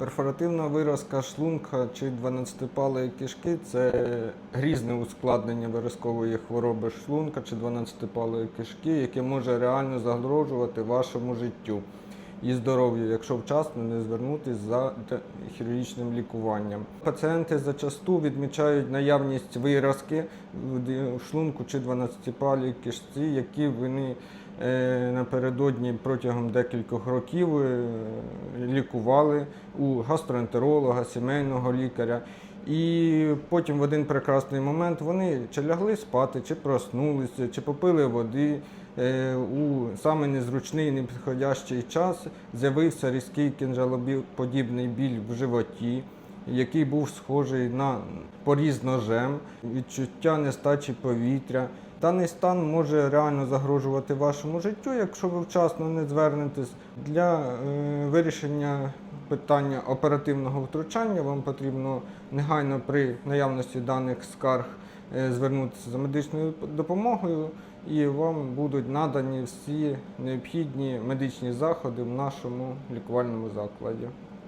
Перфоративна виразка шлунка чи 12-палої кишки це грізне ускладнення виразкової хвороби шлунка чи 12-палої кишки, яке може реально загрожувати вашому життю і здоров'ю, якщо вчасно не звернутися за хірургічним лікуванням. Пацієнти зачасту відмічають наявність виразки в шлунку чи 12-палій кишці, які вони напередодні протягом декількох років е, лікували у гастроентеролога, сімейного лікаря. І потім в один прекрасний момент вони чи лягли спати, чи проснулися, чи попили води. Е, У саме незручний, непідходящий час з'явився різкий кінжалоподібний біль в животі, який був схожий на поріз ножем, відчуття нестачі повітря. Даний стан може реально загрожувати вашому життю, якщо ви вчасно не звернетесь. Для е, вирішення питання оперативного втручання вам потрібно негайно при наявності даних скарг е, звернутися за медичною допомогою, і вам будуть надані всі необхідні медичні заходи в нашому лікувальному закладі.